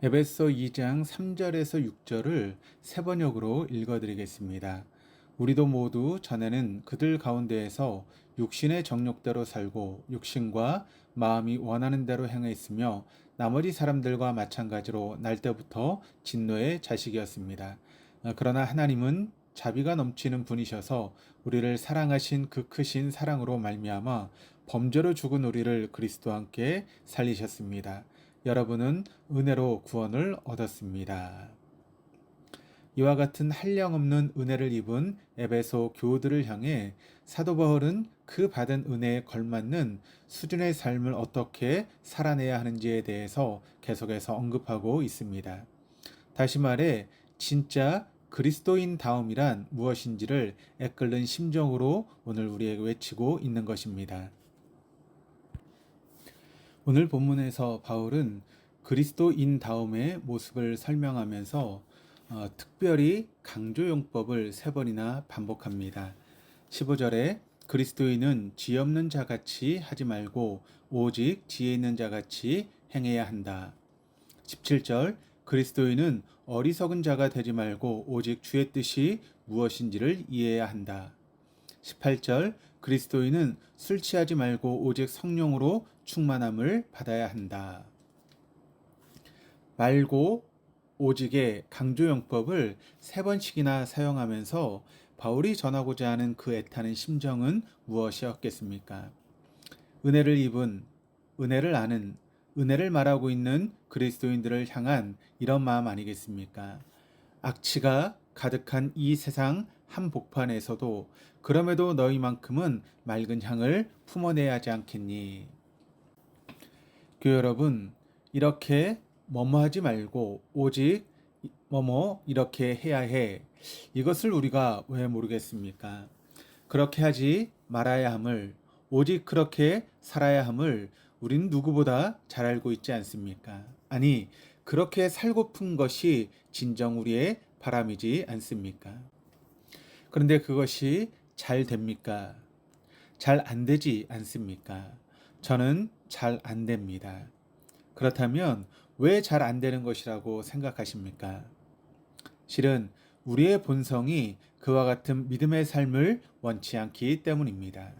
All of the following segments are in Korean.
에베소 2장 3절에서 6절을 세 번역으로 읽어드리겠습니다. 우리도 모두 전에는 그들 가운데에서 육신의 정욕대로 살고 육신과 마음이 원하는 대로 행했으며 나머지 사람들과 마찬가지로 날 때부터 진노의 자식이었습니다. 그러나 하나님은 자비가 넘치는 분이셔서 우리를 사랑하신 그 크신 사랑으로 말미암아 범죄로 죽은 우리를 그리스도와 함께 살리셨습니다. 여러분은 은혜로 구원을 얻었습니다. 이와 같은 한량 없는 은혜를 입은 에베소 교우들을 향해 사도 바울은 그 받은 은혜에 걸맞는 수준의 삶을 어떻게 살아내야 하는지에 대해서 계속해서 언급하고 있습니다. 다시 말해 진짜 그리스도인 다움이란 무엇인지를 애끓는 심정으로 오늘 우리에게 외치고 있는 것입니다. 오늘 본문에서 바울은 그리스도인 다음의 모습을 설명하면서 어, 특별히 강조용법을 세 번이나 반복합니다. 15절에 그리스도인은 지혜 없는 자 같이 하지 말고 오직 지혜 있는 자 같이 행해야 한다. 17절 그리스도인은 어리석은 자가 되지 말고 오직 주의 뜻이 무엇인지를 이해해야 한다. 18절 그리스도인은 술 취하지 말고 오직 성령으로 충만함을 받아야 한다. 말고 오직의 강조용법을 세 번씩이나 사용하면서 바울이 전하고자 하는 그 애타는 심정은 무엇이었겠습니까? 은혜를 입은, 은혜를 아는, 은혜를 말하고 있는 그리스도인들을 향한 이런 마음 아니겠습니까? 악취가 가득한 이 세상 한복판에서도 그럼에도 너희만큼은 맑은 향을 품어내야 하지 않겠니? 교회 여러분, 이렇게 뭐뭐 하지 말고 오직 뭐뭐 이렇게 해야 해. 이것을 우리가 왜 모르겠습니까? 그렇게 하지 말아야 함을 오직 그렇게 살아야 함을 우린 누구보다 잘 알고 있지 않습니까? 아니, 그렇게 살고픈 것이 진정 우리의 바람이지 않습니까? 그런데 그것이 잘 됩니까? 잘 안 되지 않습니까? 저는 잘 안 됩니다. 그렇다면 왜 잘 안 되는 것이라고 생각하십니까? 실은 우리의 본성이 그와 같은 믿음의 삶을 원치 않기 때문입니다.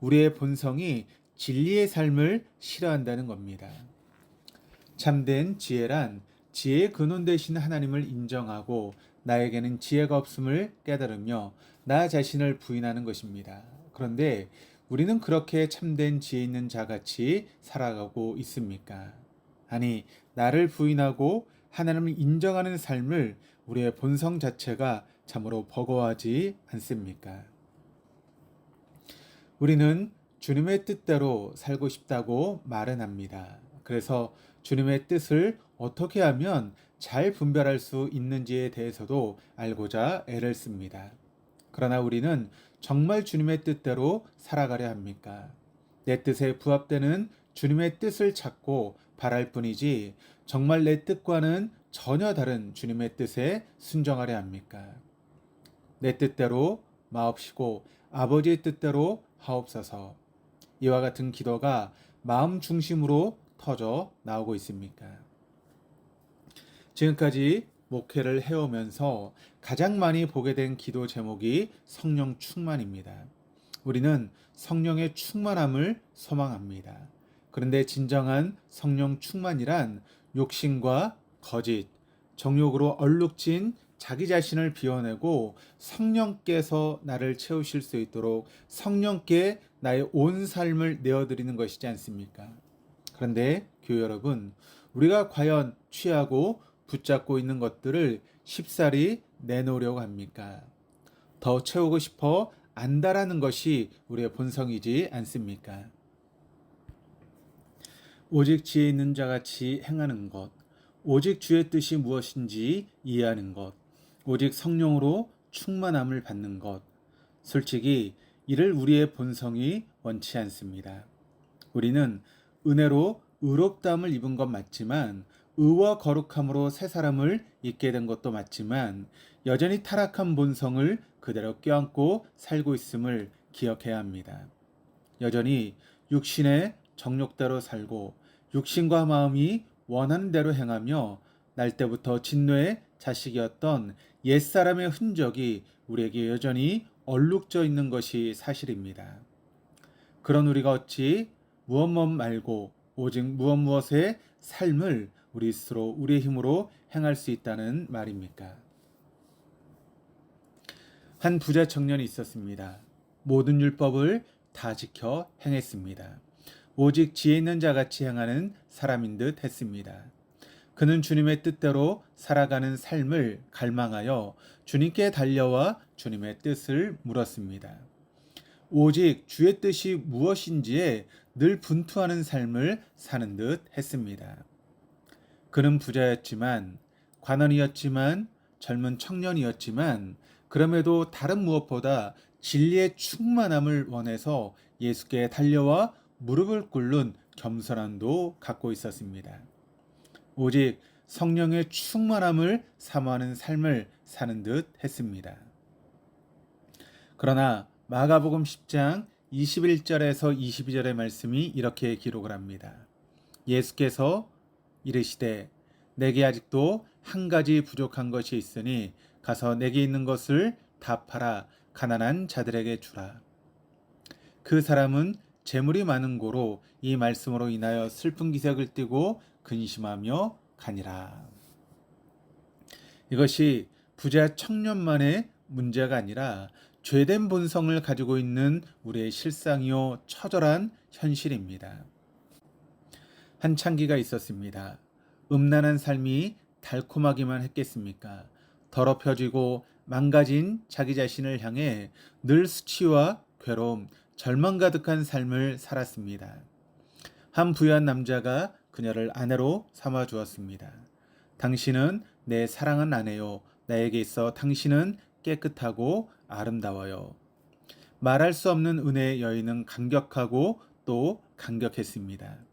우리의 본성이 진리의 삶을 싫어한다는 겁니다. 참된 지혜란 지혜의 근원 되신 하나님을 인정하고 나에게는 지혜가 없음을 깨달으며 나 자신을 부인하는 것입니다. 그런데 우리는 그렇게 참된 지혜 있는 자같이 살아가고 있습니까? 아니, 나를 부인하고 하나님을 인정하는 삶을 우리의 본성 자체가 참으로 버거워하지 않습니까? 우리는 주님의 뜻대로 살고 싶다고 말은 합니다. 그래서 주님의 뜻을 어떻게 하면 잘 분별할 수 있는지에 대해서도 알고자 애를 씁니다. 그러나 우리는 정말 주님의 뜻대로 살아가려 합니까? 내 뜻에 부합되는 주님의 뜻을 찾고 바랄 뿐이지 정말 내 뜻과는 전혀 다른 주님의 뜻에 순정하려 합니까? 내 뜻대로 마옵시고 아버지의 뜻대로 하옵소서. 이와 같은 기도가 마음 중심으로 터져 나오고 있습니까? 지금까지 목회를 해오면서 가장 많이 보게 된 기도 제목이 성령 충만입니다. 우리는 성령의 충만함을 소망합니다. 그런데 진정한 성령 충만이란 욕심과 거짓, 정욕으로 얼룩진 자기 자신을 비워내고 성령께서 나를 채우실 수 있도록 성령께 나의 온 삶을 내어드리는 것이지 않습니까? 그런데 교회 여러분, 우리가 과연 취하고 붙잡고 있는 것들을 쉽사리 내놓으려고 합니까? 더 채우고 싶어 안다라는 것이 우리의 본성이지 않습니까? 오직 지혜 있는 자 같이 행하는 것, 오직 주의 뜻이 무엇인지 이해하는 것, 오직 성령으로 충만함을 받는 것. 솔직히 이를 우리의 본성이 원치 않습니다. 우리는 은혜로 의롭다함을 입은 것 맞지만 의와 거룩함으로 새 사람을 입게 된 것도 맞지만 여전히 타락한 본성을 그대로 껴안고 살고 있음을 기억해야 합니다. 여전히 육신의 정욕대로 살고 육신과 마음이 원하는 대로 행하며 날 때부터 진노의 자식이었던 옛사람의 흔적이 우리에게 여전히 얼룩져 있는 것이 사실입니다. 그런 우리가 어찌 무엇 무엇 말고 오직 무엇 무엇의 삶을 우리 스스로 우리의 힘으로 행할 수 있다는 말입니까? 한 부자 청년이 있었습니다. 모든 율법을 다 지켜 행했습니다. 오직 지혜 있는 자 같이 행하는 사람인 듯 했습니다. 그는 주님의 뜻대로 살아가는 삶을 갈망하여 주님께 달려와 주님의 뜻을 물었습니다. 오직 주의 뜻이 무엇인지에 늘 분투하는 삶을 사는 듯 했습니다. 그는 부자였지만, 관원이었지만, 젊은 청년이었지만, 그럼에도 다른 무엇보다 진리의 충만함을 원해서 예수께 달려와 무릎을 꿇는 겸손함도 갖고 있었습니다. 오직 성령의 충만함을 사모하는 삶을 사는 듯 했습니다. 그러나 마가복음 10장 21절에서 22절의 말씀이 이렇게 기록을 합니다. 예수께서 이르시되 내게 아직도 한 가지 부족한 것이 있으니 가서 내게 있는 것을 다 팔아 가난한 자들에게 주라. 그 사람은 재물이 많은 고로 이 말씀으로 인하여 슬픈 기색을 띠고 근심하며 가니라. 이것이 부자 청년만의 문제가 아니라 죄된 본성을 가지고 있는 우리의 실상이요 처절한 현실입니다. 한 창기가 있었습니다. 음란한 삶이 달콤하기만 했겠습니까? 더럽혀지고 망가진 자기 자신을 향해 늘 수치와 괴로움, 절망 가득한 삶을 살았습니다. 한 부유한 남자가 그녀를 아내로 삼아 주었습니다. 당신은 내 사랑한 아내요. 나에게 있어 당신은 깨끗하고 아름다워요. 말할 수 없는 은혜의 여인은 감격하고 또 감격했습니다.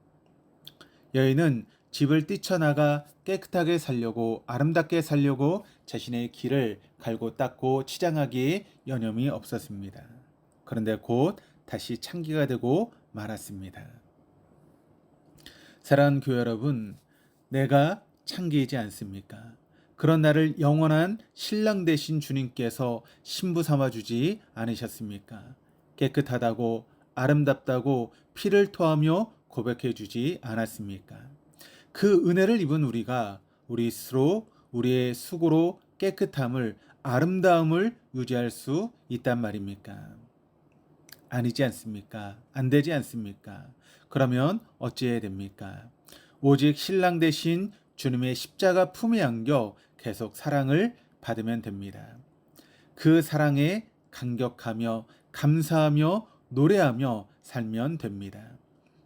여인은 집을 뛰쳐나가 깨끗하게 살려고 아름답게 살려고 자신의 길을 갈고 닦고 치장하기에 여념이 없었습니다. 그런데 곧 다시 창기가 되고 말았습니다. 사랑하는 교회 여러분, 내가 창기이지 않습니까? 그런 나를 영원한 신랑 되신 주님께서 신부 삼아 주지 않으셨습니까? 깨끗하다고 아름답다고 피를 토하며 고백해 주지 않았습니까? 그 은혜를 입은 우리가 우리 스스로 우리의 수고로 깨끗함을 아름다움을 유지할 수 있단 말입니까? 아니지 않습니까? 안 되지 않습니까? 그러면 어찌해야 됩니까? 오직 신랑 대신 주님의 십자가 품에 안겨 계속 사랑을 받으면 됩니다. 그 사랑에 감격하며 감사하며 노래하며 살면 됩니다.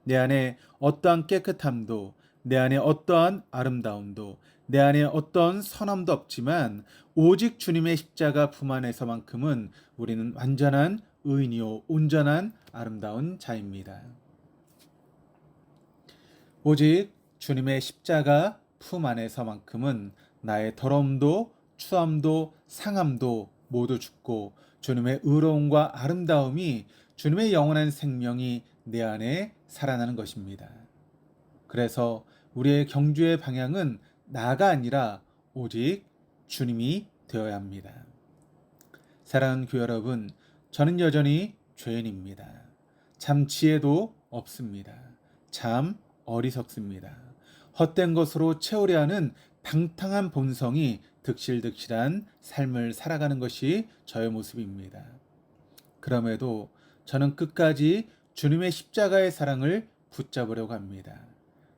내 안에 어떠한 깨끗함도 내 안에 어떠한 아름다움도 내 안에 어떤 선함도 없지만 오직 주님의 십자가 품 안에서만큼은 우리는 완전한 의인이요 온전한 아름다운 자입니다. 오직 주님의 십자가 품 안에서만큼은 나의 더러움도 추함도 상함도 모두 죽고 주님의 의로움과 아름다움이 주님의 영원한 생명이 내 안에 살아나는 것입니다. 그래서 우리의 경주의 방향은 나가 아니라 오직 주님이 되어야 합니다. 사랑하는 교회 여러분, 저는 여전히 죄인입니다. 참 지혜도 없습니다. 참 어리석습니다. 헛된 것으로 채우려 하는 방탕한 본성이 득실득실한 삶을 살아가는 것이 저의 모습입니다. 그럼에도 저는 끝까지 주님의 십자가의 사랑을 붙잡으려고 합니다.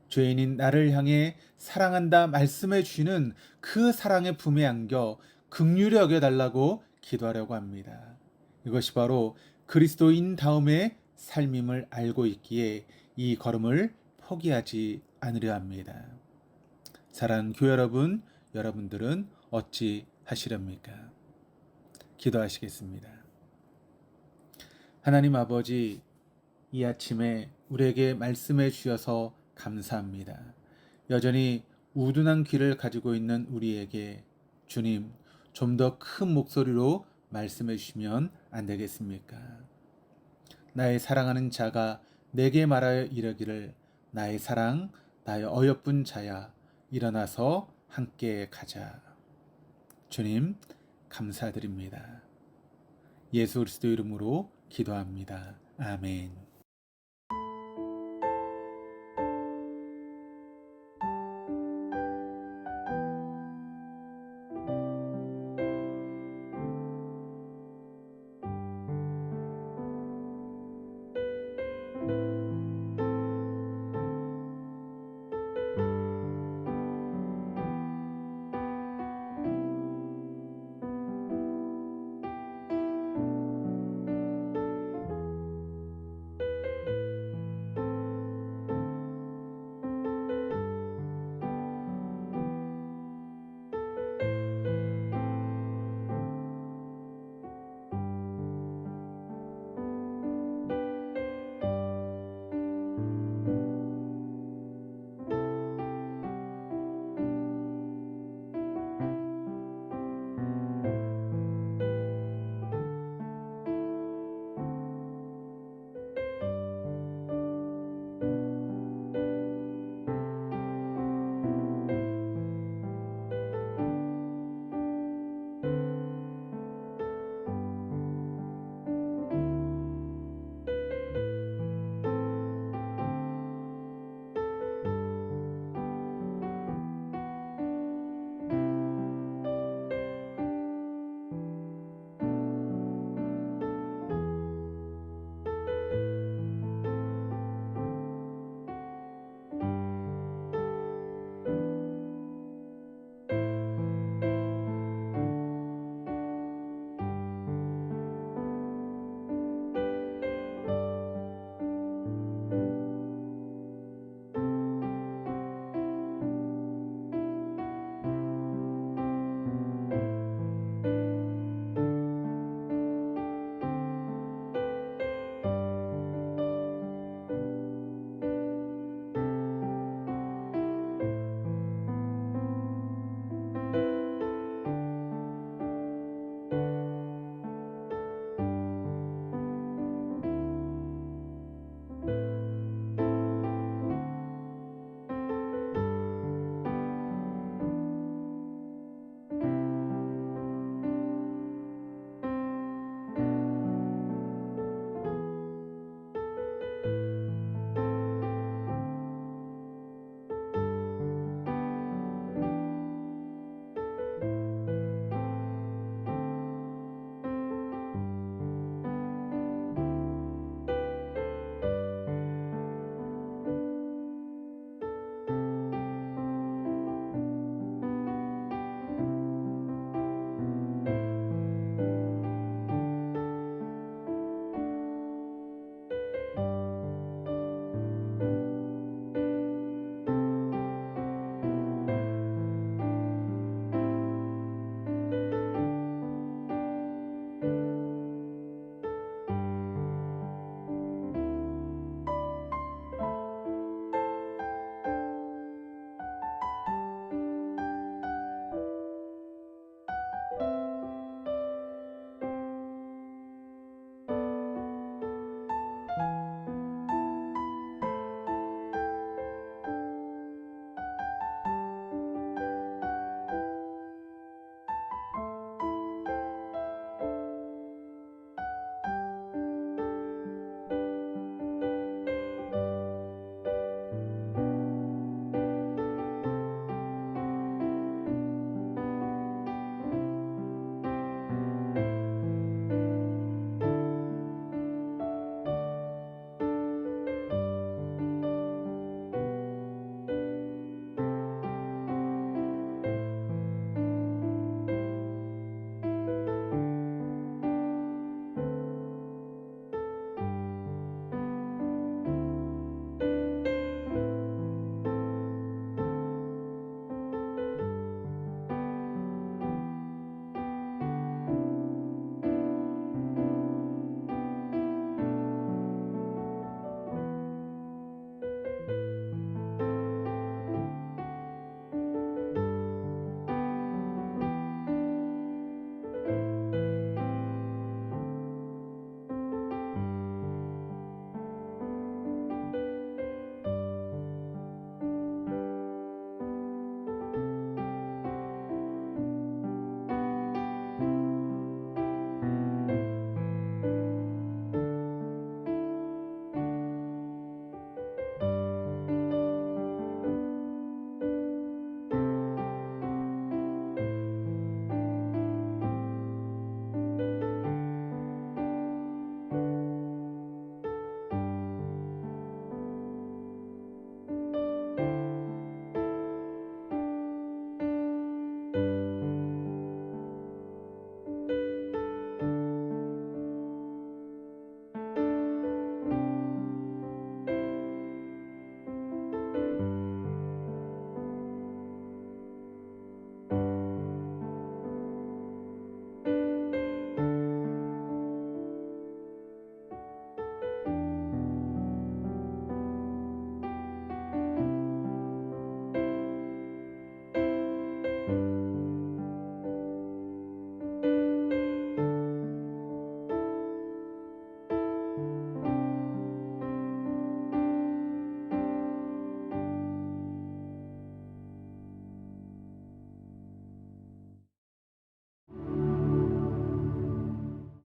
죄인인 나를 향해 사랑한다 말씀해 주시는 그 사랑의 품에 안겨 극률히 여겨달라고 기도하려고 합니다. 이것이 바로 그리스도인 다음의 삶임을 알고 있기에 이 걸음을 포기하지 않으려 합니다. 사랑하는 교회 여러분, 여러분들은 어찌 하시렵니까? 기도하시겠습니다. 하나님 아버지, 이 아침에 우리에게 말씀해 주셔서 감사합니다. 여전히 우둔한 귀를 가지고 있는 우리에게 주님, 좀 더 큰 목소리로 말씀해 주시면 안 되겠습니까? 나의 사랑하는 자가 내게 말하여 이르기를 나의 사랑, 나의 어여쁜 자야, 일어나서 함께 가자. 주님, 감사드립니다. 예수 그리스도 이름으로 기도합니다. 아멘.